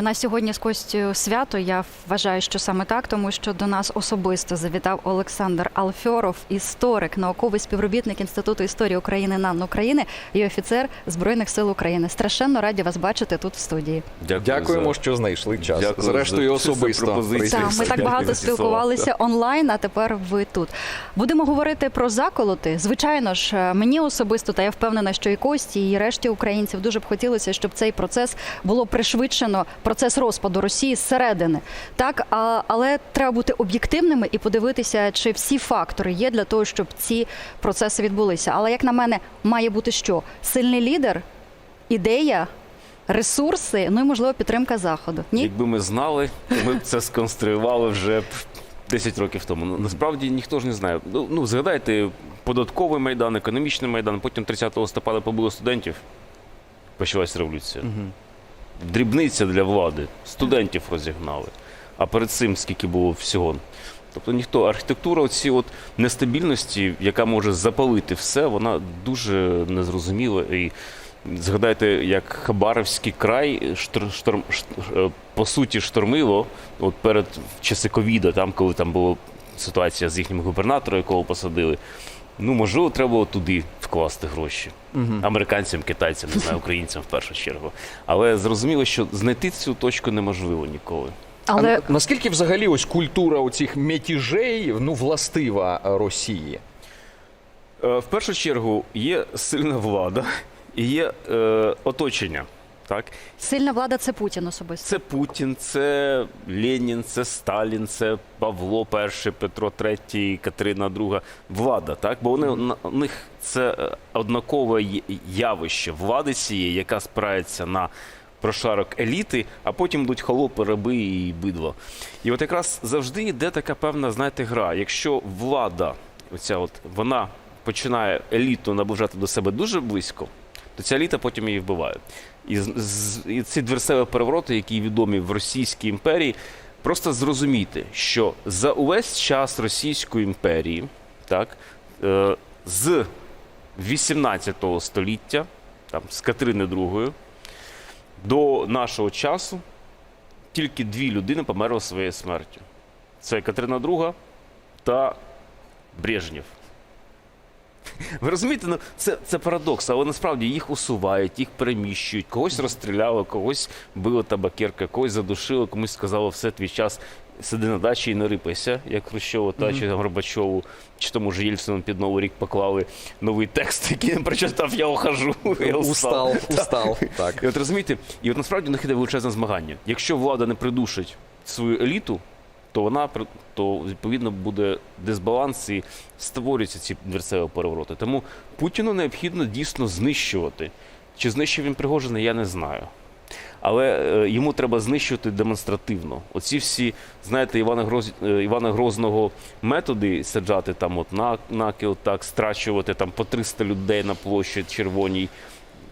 У нас сьогодні з Костю свято. Я вважаю, що саме так, тому що до нас особисто завітав Олександр Алфьоров, історик, науковий співробітник Інституту історії України НАН України і офіцер Збройних сил України. Страшенно раді вас бачити тут в студії. Дякую Дякуємо, за- що знайшли час. Дякую Зрештою, за- особисто. Так, ми так багато спілкувалися онлайн, а тепер ви тут. Будемо говорити про заколоти. Звичайно ж, мені особисто, та я впевнена, що і Кості, і решті українців дуже б хотілося, щоб цей процес було пришвидшено, процес розпаду Росії зсередини. Так, а, але треба бути об'єктивними і подивитися, чи всі фактори є для того, щоб ці процеси відбулися. Але як на мене, має бути що? Сильний лідер, ідея. Ресурси, ну і можливо підтримка заходу. Ні, Якби ми знали, то ми б це сконструювали вже 10 років тому. Ну, Насправді ніхто ж не знає. Ну, ну згадайте, податковий майдан, економічний майдан, потім 30 листопада побило студентів. Почалась революція. Дрібниця для влади. Студентів розігнали. А перед цим скільки було всього. Тобто ніхто, архітектура оці от нестабільності, яка може запалити все, вона дуже незрозуміла. І згадайте, як Хабаровський край штор, шторм, шт- е, по суті штормило от перед часи ковіда, там, коли там була ситуація з їхнім губернатором, якого посадили. Ну, можливо, треба було туди вкласти гроші. Американцям, китайцям, не знаю, українцям в першу чергу. Але зрозуміло, що знайти цю точку неможливо ніколи. але А наскільки взагалі ось культура оцих мятіжей ну, властива Росії? Е, В першу чергу є сильна влада і є е, оточення. Так? сильна влада це Путін особисто. Це Путін, це Ленін, це Сталін, це Павло І, Петро III, Катерина II. Влада, так? Бо вони на у них це е, однакове явище влади цієї, яка спирається на прошарок еліти, а потім йдуть холопи, раби і бидло. І от якраз завжди йде така певна, знаєте, гра. Якщо влада, оця от, вона починає еліту наближати до себе дуже близько, то ця еліта потім її вбиває. І, і ці дверцеві перевороти, які відомі в Російській імперії, просто зрозумійте, що за увесь час Російської імперії, так, е, з 18 століття, там, з Катерини II, до нашого часу тільки дві людини померли своєю смертю. Це Катерина II та Брежнєв. Ви розумієте, ну це, це парадокс, але насправді їх усувають, їх переміщують, когось розстріляли, когось били табакерка, когось задушили, комусь сказали, все твій час сиди на дачі і не рипайся, як Хрущова та чи Горбачову, чи тому ж Єльцину під Новий рік поклали новий текст, який я прочитав, я ухожу. Я устав. Устал. Так. І от розумієте, і от насправді у них іде величезне змагання. Якщо влада не придушить свою еліту, то вона то відповідно буде дисбаланс і створюються ці дверцеві перевороти. Тому Путіну необхідно дійсно знищувати. Чи знищив він Пригожина, я не знаю. Але е, йому треба знищувати демонстративно. Оці всі, знаєте, Івана, Гроз... е, Івана Грозного методи саджати там от на накіл, так, страчувати там по 300 людей на площі червоній,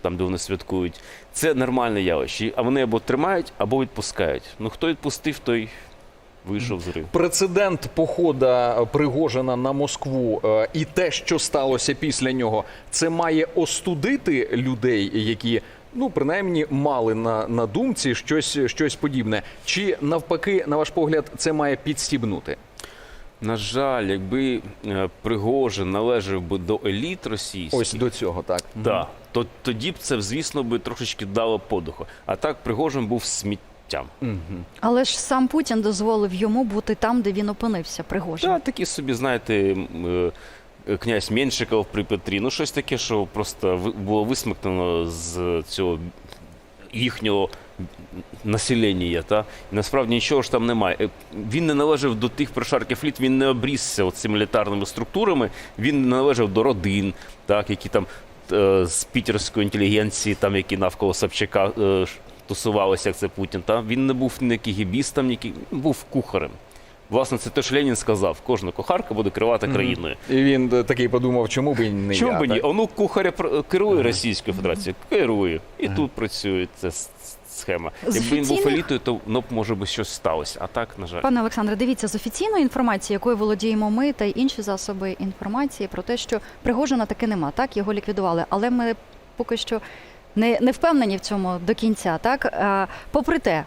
там, де вони святкують. Це нормальне явище. А вони або тримають, або відпускають. Ну хто відпустив, той вийшов з гри. Прецедент похода Пригожина на Москву е, і те, що сталося після нього, це має остудити людей, які. Ну, принаймні, мали на, на думці щось, щось подібне. Чи навпаки, на ваш погляд, це має підстібнути? На жаль, якби е, Пригожин належав би до еліт російських, Ось до цього, так. Да, то тоді б це, звісно, би трошечки дало подуху. А так Пригожин був сміттям. Але ж сам Путін дозволив йому бути там, де він опинився, Пригожин. Та такі собі, знаєте, е, князь Меншиков при Петрі. Ну, щось таке, що просто було висмикнено з цього їхнього населення. Та? І насправді нічого ж там немає. Е, Він не належав до тих прошарків літ, він не обрісся цими мілітарними структурами, він не належав до родин, так, які там е, з пітерської інтелігенції, там, які навколо Собчака е, тусувалися, як це Путін. Та? Він не був ні кігібістом, ні він був кухарем. Власне, це те, що Ленін сказав: кожна кухарка буде керувати країною. І він е, такий подумав, чому б і не Чому я, б ні? Онук кухаря керує Російською Федерацією, керує. І тут працює ця схема. З Якби він був елітою, то ну, б, може би щось сталося. А так, на жаль. Пане Олександре, дивіться з офіційної інформації, якою володіємо ми та й інші засоби інформації про те, що Пригожина таки нема, так його ліквідували. Але ми поки що не, не впевнені в цьому до кінця. Так, Е, попри те,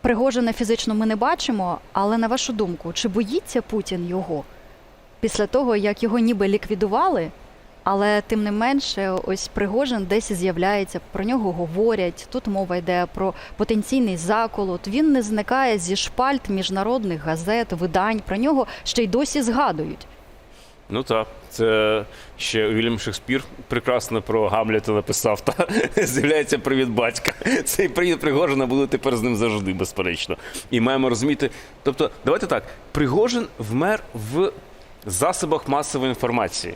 Пригожина фізично ми не бачимо, але на вашу думку, чи боїться Путін його після того, як його ніби ліквідували? Але тим не менше, ось Пригожин десь з'являється, про нього говорять. Тут мова йде про потенційний заколот. Він не зникає зі шпальт міжнародних газет, видань. Про нього ще й досі згадують. Ну так, це ще Вільям Шекспір прекрасно про Гамлета написав. Та з'являється привіт батька. Цей привіт Пригожина буде тепер з ним завжди, безперечно. І маємо розуміти. Тобто, давайте так: Пригожин вмер в засобах масової інформації.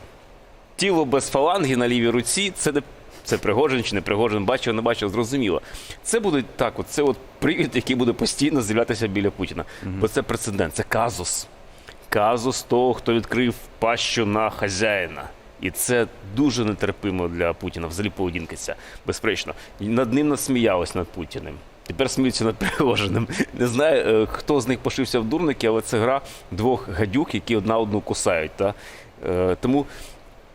Тіло без фаланги на лівій руці це не. Це Пригожин чи не Пригожин, бачив, не бачив, зрозуміло. Це буде так, от, це от привід, який буде постійно з'являтися біля Путіна. Бо це прецедент, це казус казус того, хто відкрив пащу на хазяїна. І це дуже нетерпимо для Путіна, взагалі поведінка ця, безперечно. Над ним насміялись над Путіним. Тепер сміються над Пригожиним. Не знаю, е, хто з них пошився в дурники, але це гра двох гадюк, які одна одну кусають. Та? Е, Тому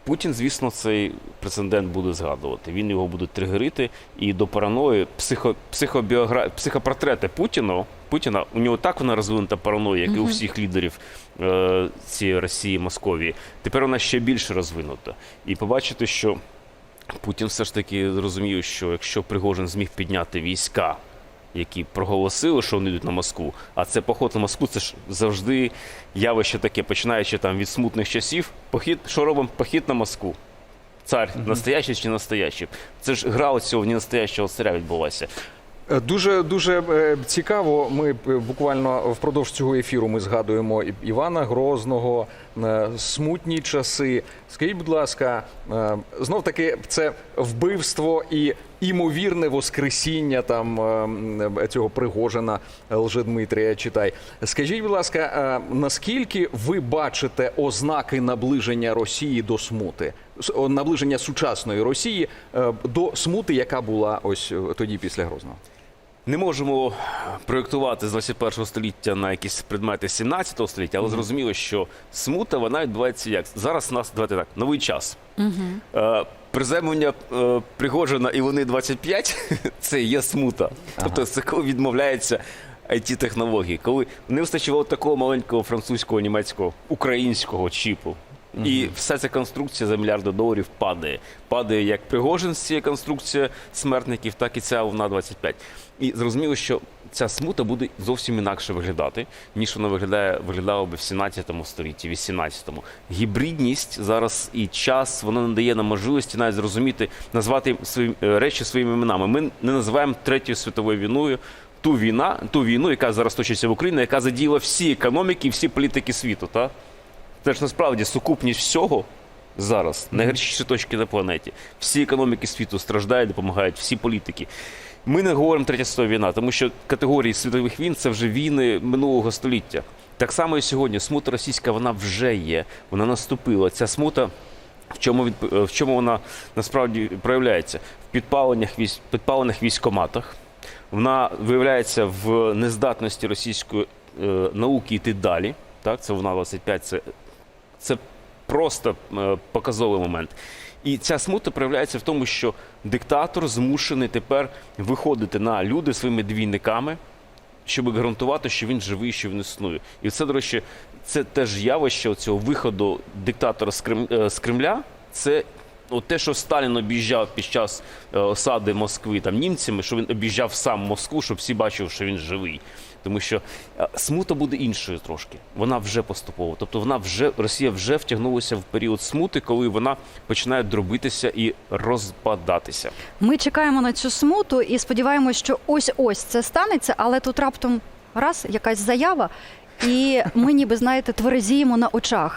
Путін, звісно, цей прецедент буде згадувати. Він його буде тригерити. І до параної психо, психобіогра... психопортрети Путіна, Путіна, у нього так вона розвинута параноя, як і у всіх лідерів е, цієї Росії, Московії. Тепер вона ще більше розвинута. І побачити, що Путін все ж таки зрозумів, що якщо Пригожин зміг підняти війська, які проголосили, що вони йдуть на Москву, а це поход на Москву, це ж завжди явище таке, починаючи там від смутних часів. Похід, що робимо? Похід на Москву. Цар, настоящий чи настоящий? Це ж гра оцього ненастоящого царя відбулася. Е, Дуже дуже е, цікаво. Ми е, буквально впродовж цього ефіру ми згадуємо Івана Грозного, смутні часи. Скажіть, будь ласка, е, знов таки це вбивство і імовірне воскресіння там е, цього Пригожина е, Лжедмитрія читай. Скажіть, будь ласка, е, наскільки ви бачите ознаки наближення Росії до смути? Наближення сучасної Росії е, до смути, яка була ось е, тоді після Грозного? Не можемо проєктувати з 21 століття на якісь предмети 17 століття, але зрозуміло, що смута вона відбувається як зараз. У нас давайте так, новий час. Е, Приземлення е, Пригожина і вони 25 це є смута. Тобто це коли відмовляється it технології коли не вистачило такого маленького французького, німецького, українського чіпу. І вся ця конструкція за мільярди доларів падає. Падає як Пригожин з цієї конструкції смертників, так і ця вона 25. І зрозуміло, що ця смута буде зовсім інакше виглядати, ніж вона виглядає, виглядала би в 17 столітті, 18-му. Гібридність зараз і час вона не дає нам можливості навіть зрозуміти, назвати свої е, речі своїми іменами. Ми не називаємо третьою світовою війною ту війна, ту війну, яка зараз точиться в Україні, яка задіяла всі економіки, всі політики світу. Та? Це ж насправді сукупність всього зараз, найгарячіші точки на планеті. Всі економіки світу страждають, допомагають, всі політики. Ми не говоримо третя світова війна, тому що категорії світових війн це вже війни минулого століття. Так само і сьогодні смута російська вона вже є, вона наступила. Ця смута. В чому від в чому вона насправді проявляється? В підпаленнях військ, підпалених військоматах. Вона виявляється в нездатності російської е, науки йти далі. Так, це вона 25, це, це просто е, показовий момент. І ця смута проявляється в тому, що диктатор змушений тепер виходити на люди своїми двійниками, щоб гарантувати, що він живий, що він існує. І це, до речі, це теж явище цього виходу диктатора з, е, з Кремля. Це от те, що Сталін об'їжджав під час е, осади Москви там німцями, що він об'їжджав сам Москву, щоб всі бачили, що він живий. Тому що е, смута буде іншою трошки. Вона вже поступово. Тобто вона вже Росія вже втягнулася в період смути, коли вона починає дробитися і розпадатися. Ми чекаємо на цю смуту і сподіваємось, що ось ось це станеться, але тут раптом раз якась заява. І ми ніби знаєте тверезіємо на очах.